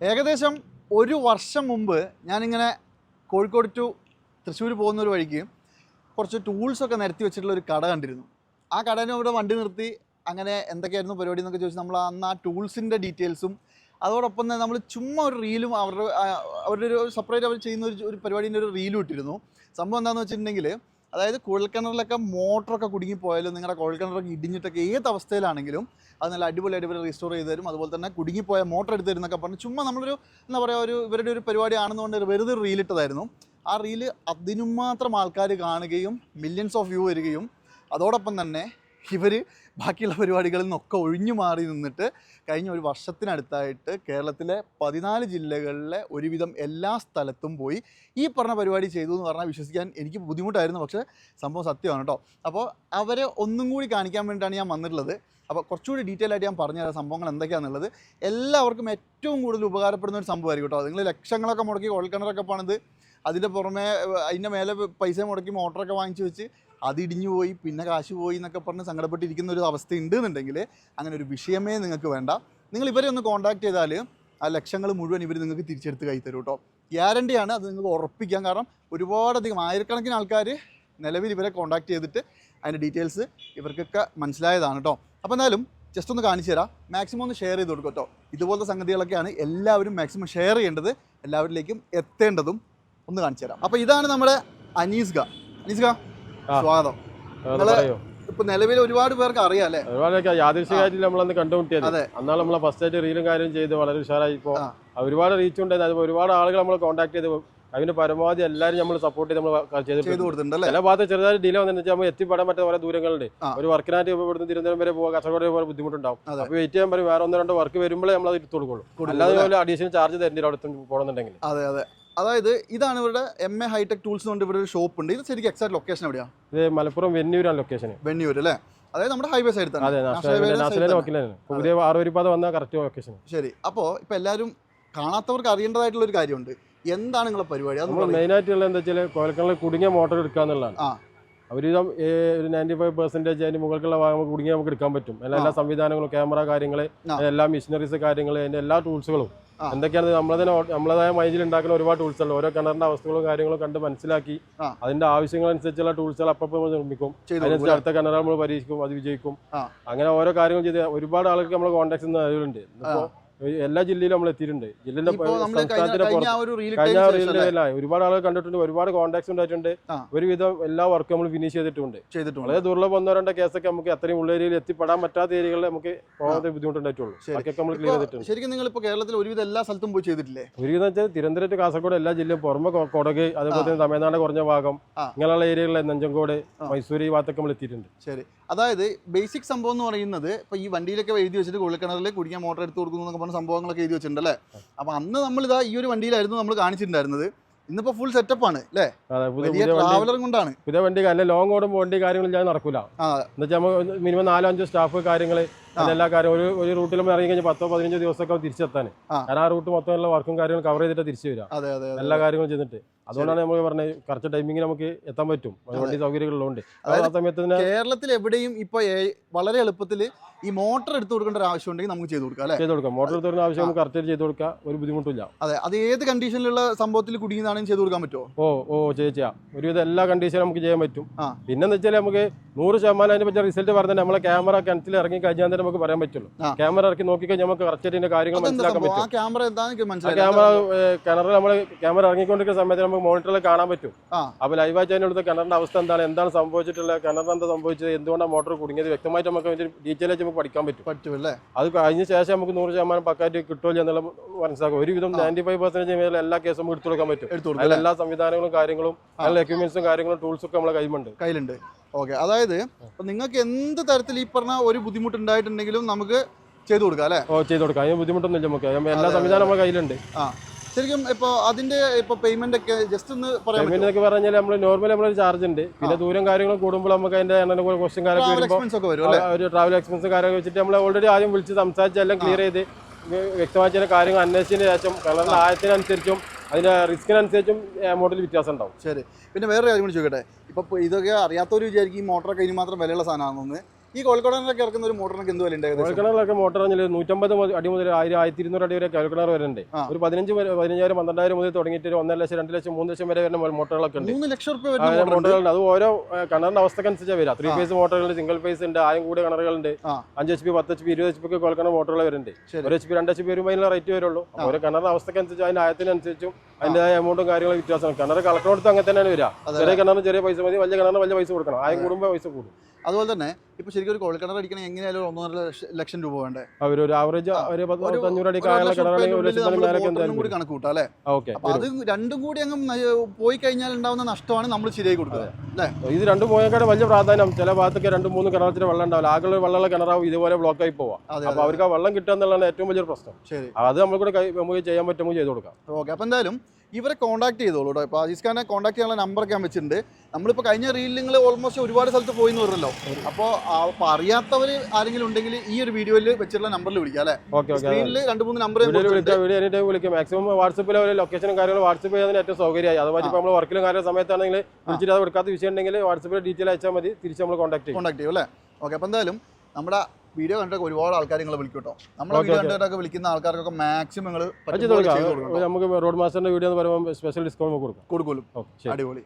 ഏകദേശം ഒരു വർഷം മുമ്പ് ഞാനിങ്ങനെ കോഴിക്കോട് ടു തൃശ്ശൂർ പോകുന്ന ഒരു വഴിക്ക് കുറച്ച് ടൂൾസൊക്കെ നിരത്തി വെച്ചിട്ടുള്ള ഒരു കട കണ്ടിരുന്നു. ആ കടേനെ ഇവിടെ വണ്ടി നിർത്തി അങ്ങനെ എന്തൊക്കെയായിരുന്നു പരിപാടി എന്നൊക്കെ ചോദിച്ചു നമ്മൾ അന്ന് ആ ടൂൾസിന്റെ ഡീറ്റെയിൽസും അതോടൊപ്പം തന്നെ നമ്മൾ ചുമ്മാ ഒരു റീലും അവരുടെ അവരുടെ ഒരു സെപ്പറേറ്റ് അവർ ചെയ്യുന്ന ഒരു ഒരു പരിപാടീന്റെ ഒരു റീലും ഇട്ടിരുന്നു. സംഭവം എന്താണെന്ന് വെച്ചിട്ടുണ്ടെങ്കിൽ അതായത് കുഴൽക്കിണറിലൊക്കെ മോട്ടറൊക്കെ കുടുങ്ങിപ്പോയാലും നിങ്ങളുടെ കുഴൽക്കിണറൊക്കെ ഇടിഞ്ഞിട്ടൊക്കെ ഏത് അവസ്ഥയിലാണെങ്കിലും അത് നല്ല അടിപൊളി അടിപൊളി റീസ്റ്റോർ ചെയ്ത് തരും. അതുപോലെ തന്നെ കുടുങ്ങിപ്പോയ മോട്ടർ എടുത്ത് തരും എന്നൊക്കെ പറഞ്ഞ് ചുമ്മാ നമ്മളൊരു എന്താ പറയുക ഒരു ഇവരുടെ ഒരു പരിപാടി ആണെന്നുകൊണ്ട് വെറുതെ ഇട്ടതായിരുന്നു. ആ റീൽ അതിനും മാത്രം ആൾക്കാർ കാണുകയും മില്യൺസ് ഓഫ് വ്യൂ വരികയും അതോടൊപ്പം തന്നെ ഇവർ ബാക്കിയുള്ള പരിപാടികളിൽ നിന്നൊക്കെ ഒഴിഞ്ഞു മാറി നിന്നിട്ട് കഴിഞ്ഞ ഒരു വർഷത്തിനടുത്തായിട്ട് കേരളത്തിലെ പതിനാല് ജില്ലകളിലെ ഒരുവിധം എല്ലാ സ്ഥലത്തും പോയി ഈ പറഞ്ഞ പരിപാടി ചെയ്തു എന്ന് പറഞ്ഞാൽ വിശ്വസിക്കാൻ എനിക്ക് ബുദ്ധിമുട്ടായിരുന്നു. പക്ഷേ സംഭവം സത്യമാണ് കേട്ടോ. അപ്പോൾ അവരെ ഒന്നും കൂടി കാണിക്കാൻ വേണ്ടിയിട്ടാണ് ഞാൻ വന്നിട്ടുള്ളത്. അപ്പോൾ കുറച്ചുകൂടി ഡീറ്റെയിൽ ആയിട്ട് ഞാൻ പറഞ്ഞു പറഞ്ഞുതരാം സംഭവങ്ങൾ എന്തൊക്കെയാണെന്നുള്ളത്. എല്ലാവർക്കും ഏറ്റവും കൂടുതൽ ഉപകാരപ്പെടുന്ന ഒരു സംഭവമായിരിക്കും കേട്ടോ. നിങ്ങൾ ലക്ഷങ്ങളൊക്കെ മുടക്കി കുഴൽക്കിണറൊക്കെ പണിത് അതിന്റെ പുറമെ അതിന്റെ മേലെ പൈസ മുടക്കി മോട്ടറൊക്കെ വാങ്ങിച്ചു വെച്ച് അത് ഇടിഞ്ഞു പോയി പിന്നെ കാശ് പോയി എന്നൊക്കെ പറഞ്ഞ് സങ്കടപ്പെട്ടിരിക്കുന്ന ഒരു അവസ്ഥ ഉണ്ട് എന്നുണ്ടെങ്കിൽ അങ്ങനെ ഒരു വിഷയമേ നിങ്ങൾക്ക് വേണ്ട. നിങ്ങൾ ഇവരെ ഒന്ന് കോൺടാക്ട് ചെയ്താൽ ആ ലക്ഷങ്ങൾ മുഴുവൻ ഇവർ നിങ്ങൾക്ക് തിരിച്ചെടുത്ത് കൈ തരും കേട്ടോ. ഗ്യാരണ്ടിയാണ് അത് നിങ്ങൾക്ക് ഉറപ്പിക്കാം. കാരണം ഒരുപാടധികം ആയിരക്കണക്കിന് ആൾക്കാർ നിലവിൽ ഇവരെ കോൺടാക്ട് ചെയ്തിട്ട് അതിന്റെ ഡീറ്റെയിൽസ് ഇവർക്കൊക്കെ മനസ്സിലായതാണ് കേട്ടോ. അപ്പോൾ എന്തായാലും ജസ്റ്റ് ഒന്ന് കാണിച്ചു തരാം. മാക്സിമം ഒന്ന് ഷെയർ ചെയ്ത് കൊടുക്കും കേട്ടോ. ഇതുപോലത്തെ സംഗതികളൊക്കെയാണ് എല്ലാവരും മാക്സിമം ഷെയർ ചെയ്യേണ്ടത്. എല്ലാവരിലേക്കും എത്തേണ്ടതും ഒന്ന് കാണിച്ചു തരാം. അപ്പോൾ ഇതാണ് നമ്മുടെ അനീസ്ഗ അനീസ്ഗ. സ്വാഗതം. നിങ്ങൾ ഇപ്പൊ നിലവിൽ ഒരുപാട് പേർക്ക് അറിയാം അല്ലെ? ഒരുപാട് യാദൃശ്യമായിട്ട് നമ്മളന്ന് കണ്ടുമുട്ടിയത്. അന്നാണ് നമ്മളെ ഫസ്റ്റ് ആയിട്ട് റീലും കാര്യം ചെയ്ത് വളരെ ഉഷാറായി. ഇപ്പോ. ഒരുപാട് റീച്ച് ഉണ്ടായിരുന്നു അതുപോലെ ഒരുപാട് ആളുകൾ നമ്മൾ കോൺടാക്ട് ചെയ്ത് അതിന് പരമാവധി എല്ലാവരും നമ്മൾ സപ്പോർട്ട് ചെയ്ത് നമ്മൾ ചെയ്തു ചെയ്തിട്ടുണ്ട് ചില ഭാഗത്ത് ചെറുതായിട്ട് ഡിലേ വെച്ചാൽ നമ്മൾ എത്തിപ്പെടാൻ പറ്റുന്ന കുറെ ദൂരങ്ങളുണ്ട്. ഒരു വർക്കിനായിട്ട് ഇവിടുന്ന് തിരുവനന്തപുരം വരെ പോകാൻ കാസർഗോഡ് പോലെ ബുദ്ധിമുട്ടുണ്ടാവും. അപ്പോൾ വെയിറ്റ് ചെയ്യാൻ പറയും. വേറെ ഒന്നോ രണ്ടോ വർക്ക് വരുമ്പോഴേ നമ്മൾ അത് എടുത്തു കൊടുക്കുള്ളൂ അല്ലാതെ അല്ലേ? അഡീഷണൽ ചാർജ് തരേണ്ടി അവിടെ പോകണമെന്നുണ്ടെങ്കിൽ അതെ അതെ. അതായത് ഇതാണ് ഇവരുടെ എം എ ഹൈടെക് ടൂൾസ് കൊണ്ട് ഇവിടെ ഒരു ഷോപ്പ് ഉണ്ട്. ഇത് ശരിക്കും എക്സാക്ട് ലൊക്കേഷൻ എവിടെയാണ് ഇത് മലപ്പുറം വെന്നൂരാണ് ലൊക്കേഷൻ വെണ്ണിയൂർ അല്ലേ? അതായത് നമ്മുടെ ഹൈവേ സൈഡ് തന്നെ. ശരി. അപ്പോൾ ഇപ്പൊ എല്ലാവരും കാണാത്തവർക്ക് അറിയേണ്ടതായിട്ടുള്ള ഒരു കാര്യമുണ്ട്. എന്താണ് നിങ്ങളുടെ പരിപാടി? മെയിൻ ആയിട്ടുള്ള എന്താ വെച്ചാൽ കോലക്കണിൽ കുടുങ്ങിയ മോട്ടോർ എടുക്കുക എന്നുള്ളതാണ് ഒരുവിധം ഒരു നയന്റി ഫൈവ് പെർസെന്റേജ് അതിന്റെ മുകൾക്കുള്ള ഭാഗം നമുക്ക് കുടുങ്ങി നമുക്ക് എടുക്കാൻ പറ്റും. എല്ലാ എല്ലാ സംവിധാനങ്ങളും ക്യാമറ കാര്യങ്ങൾ എല്ലാ മെഷീനറീസ് കാര്യങ്ങൾ അതിന്റെ എല്ലാ ടൂൾസുകളും. എന്തൊക്കെയാണ് നമ്മളെ തന്നെ നമ്മളതായ മൈൻഡിൽ ഉണ്ടാക്കുന്ന ഒരുപാട് ടൂൾസ് ഉണ്ട് ഓരോ കിണറിന്റെ അവസ്ഥകളും കാര്യങ്ങളും കണ്ട് മനസ്സിലാക്കി. അതിന്റെ ആവശ്യങ്ങളനുസരിച്ചുള്ള ടൂൾസുകൾ അപ്പം നമ്മൾ നിർമ്മിക്കും. അതിനനുസരിച്ച് അടുത്ത കിണർ നമ്മൾ പരീക്ഷിക്കും അത് വിജയിക്കും. അങ്ങനെ ഓരോ കാര്യങ്ങൾ ചെയ്ത് ഒരുപാട് ആളുകൾക്ക് നമ്മൾ കോൺടാക്ട്സ് നിലവിലുണ്ട് എല്ലാ ജില്ലയിലും നമ്മൾ എത്തിയിട്ടുണ്ട്. ജില്ലയിലെ സംസ്ഥാനത്തിന്റെ പുറത്ത് ഒരുപാട് ആളുകൾ കണ്ടിട്ടുണ്ട് ഒരുപാട് കോൺടാക്ട്സ് ഉണ്ടായിട്ടുണ്ട്. ഒരുവിധം എല്ലാ വർക്കും നമ്മൾ ഫിനിഷ് ചെയ്തിട്ടുണ്ട്. വളരെ ദുർലഭം ഒന്നോ രണ്ടോ കേസൊക്കെ നമുക്ക് അത്രയും ഉള്ള ഏരിയയിൽ എത്തിപ്പെടാൻ പറ്റാത്ത ഏരിയകളിൽ നമുക്ക് പോകാതെ ബുദ്ധിമുട്ടുണ്ടായിട്ടുള്ളൂ. നമ്മൾ ക്ലിയർ ചെയ്തിട്ടുണ്ട്. ശരിക്കും നിങ്ങൾ ഇപ്പോൾ കേരളത്തിൽ ഒരുവിധം എല്ലാ സ്ഥലത്തും പോയി ചെയ്തിട്ടില്ലേ? ഒരുവിധം വെച്ചാൽ തിരുവനന്തപുരത്ത് കാസർഗോഡ് എല്ലാ ജില്ലയും പുറമെ കൊടക് അതേപോലെ തന്നെ തമിഴ്നാട് കുറഞ്ഞ ഭാഗം ഇങ്ങനെയുള്ള ഏരിയകളിലെ നെഞ്ചങ്കോട്. മൈസൂർ ഈ ഭാഗത്തൊക്കെ നമ്മൾ എത്തിയിട്ടുണ്ട്. ശരി. അതായത് ബേസിക് സംഭവം എന്ന് പറയുന്നത് ഇപ്പോൾ ഈ വണ്ടിയിലൊക്കെ എഴുതി വെച്ചിട്ട് കുഴൽക്കിണറിൽ കുടിക്കാൻ മോട്ടർ എടുത്ത് കൊടുക്കുന്നു എന്നൊക്കെ പറഞ്ഞ സംഭവങ്ങളൊക്കെ എഴുതി വെച്ചിട്ടുണ്ടല്ലേ? അപ്പോൾ അന്ന് നമ്മൾ ഇതാ ഈ ഒരു വണ്ടിയിലായിരുന്നു നമ്മൾ കാണിച്ചിട്ടുണ്ടായിരുന്നത്. ഇന്നിപ്പോ ഫുൾ സെറ്റപ്പ് അല്ലേ? അതെ വലിയ ട്രാവലറും കൊണ്ടാണ്. പുതിയ വണ്ടി അല്ല? ലോങ് ഓടുമ്പോൾ വണ്ടി കാര്യങ്ങളും ഞാൻ നടക്കൂല. മിനിമം നാലോ അഞ്ചോ സ്റ്റാഫ് കാര്യങ്ങൾ എല്ലാ കാര്യം ഒരു ഒരു റൂട്ടിൽ ഇറങ്ങി കഴിഞ്ഞാൽ പത്തോ പതിനഞ്ചോ ദിവസമൊക്കെ തിരിച്ചെത്താൻ. കാരണം ആ റൂട്ട് മൊത്തം എല്ലാ വർക്കും കാര്യങ്ങളും കവർ ചെയ്തിട്ട് തിരിച്ചു വരാം എല്ലാ കാര്യങ്ങളും ചെയ്തിട്ട്. അതുകൊണ്ടാണ് നമ്മൾ പറഞ്ഞത് കറക്റ്റ് ടൈമിംഗ് നമുക്ക് എത്താൻ പറ്റും. വണ്ടി സൗകര്യങ്ങളുള്ളതുകൊണ്ട് ആ സമയത്ത് കേരളത്തിൽ എവിടെയും ഇപ്പൊ വളരെ എളുപ്പത്തിൽ ഈ മോട്ടർ എടുത്തു കൊടുക്കേണ്ട ഒരു ആവശ്യം ഉണ്ടെങ്കിൽ നമുക്ക് ചെയ്ത് കൊടുക്കാം ചെയ്തു കൊടുക്കാം. എടുത്തു കൊടുക്കുന്ന ആവശ്യം നമുക്ക് കറക്റ്റ് ചെയ്ത് കൊടുക്കാം ഒരു ബുദ്ധിമുട്ടില്ല അതെ. അത് ഏത് കണ്ടീഷനിലുള്ള സംഭവത്തിൽ കുടുങ്ങിയതാണെങ്കിലും ചെയ്ത് കൊടുക്കാൻ പറ്റുമോ ഓ ഓ ചേച്ചിയാ. ഒരുവിധം എല്ലാ കണ്ടീഷനും നമുക്ക് ചെയ്യാൻ പറ്റും. പിന്നെന്ന് വെച്ചാൽ നമുക്ക് നൂറ് ശതമാനം അതിനെ പറ്റിയ റിസൾട്ട് പറഞ്ഞാൽ നമ്മളെ ക്യാമറ കിണറ്റിൽ ഇറങ്ങി കഴിഞ്ഞാൽ നമുക്ക് പറയാൻ പറ്റുള്ളൂ. ക്യാമറ ഇറക്കി നോക്കിക്കഴിഞ്ഞാൽ നമുക്ക് കറക്റ്റ് കാര്യങ്ങൾ മനസ്സിലാക്കാൻ പറ്റും. ക്യാമറ ക്യാമറ കിണറിൽ നമ്മൾ ക്യാമറ ഇറങ്ങിക്കൊണ്ടിരിക്കുന്ന സമയത്ത് നമുക്ക് മോണിറ്ററിൽ കാണാൻ പറ്റും. അപ്പൊ ലൈവായിട്ട് അതിനടുത്ത് കിണറിന്റെ അവസ്ഥ എന്താണ്? എന്താണ് സംഭവിച്ചിട്ടുള്ളത് കിണറിന് എന്താ സംഭവിച്ചത്? എന്തുകൊണ്ടാണ് മോട്ടോർ കുടുങ്ങിയത്? വ്യക്തമായിട്ട് നമുക്ക് അതിന്റെ ഡീറ്റെയിൽ ആയിട്ട് നമുക്ക് പഠിക്കാൻ പറ്റും. പറ്റും അല്ലേ അത് കഴിഞ്ഞ ശേഷം നമുക്ക് നൂറ് ശതമാനം പക്കാറ്റ് കിട്ടുമല്ലോ എന്നുള്ള മനസ്സിലാക്കും. ഒരുവിധം. നയന്റി ഫൈവ് പെർസെന്റേജ് എല്ലാ കേസും നമുക്ക് എടുത്തു കൊടുക്കാൻ പറ്റും. എല്ലാ സംവിധാനങ്ങളും കാര്യങ്ങളും എല്ലാ എക്യുപ്മെന്റ്സും കാര്യങ്ങളും ടൂൾസും ഒക്കെ നമ്മളെ കയ്യിലുണ്ട്. കയ്യിലുണ്ട്. ഓക്കെ. അതായത് നിങ്ങൾക്ക് എന്ത് തരത്തിൽ ഈ പറഞ്ഞ ഒരു ബുദ്ധിമുട്ട് ഉണ്ടായിട്ടുണ്ടെങ്കിലും നമുക്ക് ചെയ്തു കൊടുക്കാം അല്ലേ? ഓ ചെയ്തു കൊടുക്കാം. അതിന് ബുദ്ധിമുട്ടൊന്നുമില്ല നമുക്ക്. എല്ലാ സംവിധാനം നമ്മുടെ കയ്യിലുണ്ട്. ആ. ശരിക്കും ഇപ്പോൾ അതിന്റെ ഇപ്പൊ പേയ്മെന്റ് ഒക്കെ ജസ്റ്റ് ഒന്ന് പറയാം പേയ്മെന്റ് ഒക്കെ പറഞ്ഞാൽ നമ്മൾ നോർമലി നമ്മളൊരു ചാർജ് ഉണ്ട്. പിന്നെ ദൂരം കാര്യങ്ങളും കൂടുമ്പോൾ നമുക്ക് അതിന്റെ എണ്ണ ക്വസ്റ്റ്യൻ കാര്യമൊക്കെ വരുമ്പോൾ അല്ലേ? ഒരു ട്രാവൽ എക്സ്പെൻസ് കാര്യമൊക്കെ വെച്ചിട്ട് നമ്മൾ ഓൾറെഡി ആദ്യം വിളിച്ച് സംസാരിച്ച് എല്ലാം ക്ലിയർ ചെയ്ത് വ്യക്തമായ ചില കാര്യങ്ങൾ അന്വേഷിച്ചതിന് ശേഷം കളറിന്റെ ആയത്തിനനുസരിച്ചും അതിന്റെ റിസ്കിനനുസരിച്ചും മോഡൽ വ്യത്യാസം ഉണ്ടാവും. ശരി. പിന്നെ വേറെ കാര്യം കൂടി ചോദിക്കട്ടെ? ഇപ്പൊ ഇതൊക്കെ അറിയാത്തവർ വിചാരിക്കും ഈ മോട്ടറൊക്കെ ഇനി മാത്രം വിലയുള്ള സാധനമാണെന്ന്. ഈ കോഴിക്കോടനൊക്കെ ഇറക്കുന്ന ഒരു മോട്ടറിനൊക്കെ എന്ത് വില ഉണ്ട് ഏകദേശം? കോഴിക്കിണറിലൊക്കെ മോട്ടർ പറഞ്ഞാൽ നൂറ്റമ്പത് അടി മുതൽ ആയിരം ആയിരത്തി ഇരുന്നൂറ് അടി വരെ കോഴിക്കിണർ വരുന്നുണ്ട്. ഒരു പതിനഞ്ച് വരെ പതിനഞ്ചായിരം പന്ത്രണ്ടായിരം മുതൽ തുടങ്ങിയിട്ട് ഒരു ഒന്നര ലക്ഷം രണ്ട് ലക്ഷം മൂന്ന് ലക്ഷം വരെ വരുന്ന മോട്ടറുകളൊക്കെ ഉണ്ട്. മൂന്ന് ലക്ഷം രൂപ വരുന്ന മോട്ടറുകളുണ്ട്. അത് ഓരോ കിണറിന്റെ അവസ്ഥക്കനുസരിച്ചാണ് വരിക. ത്രീ ഫേസ് മോട്ടറുകളുണ്ട് സിംഗിൾ ഫേസ് ഉണ്ട് ആയം കൂടിയ കിണറുകളുണ്ട്. അഞ്ച് എച്ച് പി പത്ത് എച്ച് പി ഇരുപത് എച്ച് പി ഒക്കെ കോഴിക്കിണർ മോട്ടറുകൾ വരുന്നുണ്ട്. ഒരു എച്ച് പി രണ്ട് എച്ച് പി വരുമ്പോൾ അതിനുള്ള റേറ്റ് വരുള്ളൂ. ഓരോ കിണറിന്റെ അവസ്ഥക്കനുസരിച്ച് അതിന്റെ ആയത്തിനനുസരിച്ചും അതിന്റെതായ എമൗണ്ടും കാര്യങ്ങളും വ്യത്യാസമാണ് കിണർ കൊടുത്ത് അങ്ങനെ തന്നെയാണ് വരിക. ചെറിയ കിണറിന് ചെറിയ പൈസ മതി വലിയ കിണറിന് വലിയ പൈസ കൊടുക്കണം. ആയം കൂടുമ്പോൾ പൈസ കൂടും. അതുപോലെ തന്നെ ഇപ്പൊ ശരിക്കും ഒരു കോഴിക്കിണർ അടിക്കണമെങ്കിൽ എങ്ങനെയാലും ഒന്നര ലക്ഷം രൂപ വേണ്ടേ? അവർ ഒരു ആവറേജ് ഒരു പത്ത് ഒരു- പത്തഞ്ഞൂറ് അടി കായുള്ള കിണറാണെങ്കിൽ ഒരു ലക്ഷത്തിന് കൂടി കണക്ക് കൂട്ടാം അല്ലേ? ഓക്കെ. അത് രണ്ടും കൂടി അങ്ങ് പോയി കഴിഞ്ഞാൽ ഉണ്ടാവുന്ന നഷ്ടമാണ് നമ്മൾ ശരിയായി കൊടുക്കുന്നത് ഇത് രണ്ടും പോയേക്കാട് വലിയ പ്രാധാന്യം. ചില ഭാഗത്തൊക്കെ രണ്ട് മൂന്ന് കിണറത്തിന് വെള്ളം ഉണ്ടാവില്ല. ആകെ വെള്ളമുള്ള കിണറാവും ഇതുപോലെ ബ്ലോക്ക് ആയി പോവാം അപ്പൊ അവർക്ക് ആ വെള്ളം കിട്ടുക എന്നുള്ളതാണ് ഏറ്റവും വലിയൊരു പ്രശ്നം. ശരി. അത് നമ്മൾ കൂടെ നമുക്ക് ചെയ്യാൻ പറ്റുമ്പോൾ ചെയ്ത് കൊടുക്കാം. ഓക്കെ. അപ്പൊ എന്തായാലും ഇവരെ കോൺടാക്ട് ചെയ്തോളൂ കേട്ടോ ഇപ്പോൾ അജീസ് ഖാനെ കോൺടാക്ട് ചെയ്യാനുള്ള നമ്പറൊക്കെ ഞാൻ വെച്ചിട്ടുണ്ട്. നമ്മളിപ്പോൾ കഴിഞ്ഞ റീലിൽ നിങ്ങൾ ഓൾമോസ്റ്റ് ഒരുപാട് സ്ഥലത്ത് പോയി എന്ന് പറഞ്ഞല്ലോ അപ്പോൾ അപ്പോൾ അറിയാത്തവർ ആരെങ്കിലും ഉണ്ടെങ്കിൽ ഈ ഒരു വീഡിയോയിൽ വെച്ചിട്ടുള്ള നമ്പറിൽ വിളിക്കാം അല്ലേ? സ്ക്രീനിൽ രണ്ട് മൂന്ന് നമ്പർ വിളിക്കും മാക്സിമം വാട്സപ്പിൽ ഒരു ലൊക്കേഷനും കാര്യങ്ങളും വാട്സപ്പ് ചെയ്യാൻ ഏറ്റവും സൗകര്യമായി. അതുപോലെ ഇപ്പോൾ നമ്മൾ വർക്കിലും കാര്യ സമയത്താണെങ്കിൽ വിളിച്ചിട്ട് അത് കൊടുക്കാത്ത വിഷയം ഉണ്ടെങ്കിൽ വാട്സപ്പിൽ ഡീറ്റെയിൽ അയച്ചാൽ മതി. തിരിച്ച് നമ്മൾ കോൺടാക്ട് ചെയ്യും. കോൺടാക്ട് ചെയ്യും അല്ലേ? ഓക്കെ അപ്പോൾ എന്തായാലും നമ്മുടെ വീഡിയോ കണ്ടിട്ട് ഒരുപാട് ആൾക്കാർ നിങ്ങൾ വിളിക്കും കേട്ടോ വീഡിയോ. കണ്ടിട്ടൊക്കെ വിളിക്കുന്ന ആൾക്കാർക്കൊക്കെ മാക്സിമം നിങ്ങൾ കൊടുക്കാം. നമുക്ക് റോഡ് മാസ്റ്ററിന്റെ വീഡിയോ എന്ന് പറയുമ്പോൾ സ്പെഷ്യൽ ഡിസ്കൗണ്ട് കൊടുക്കും. കൊടുക്കുമല്ലോ ഓക്കെ അടിപൊളി.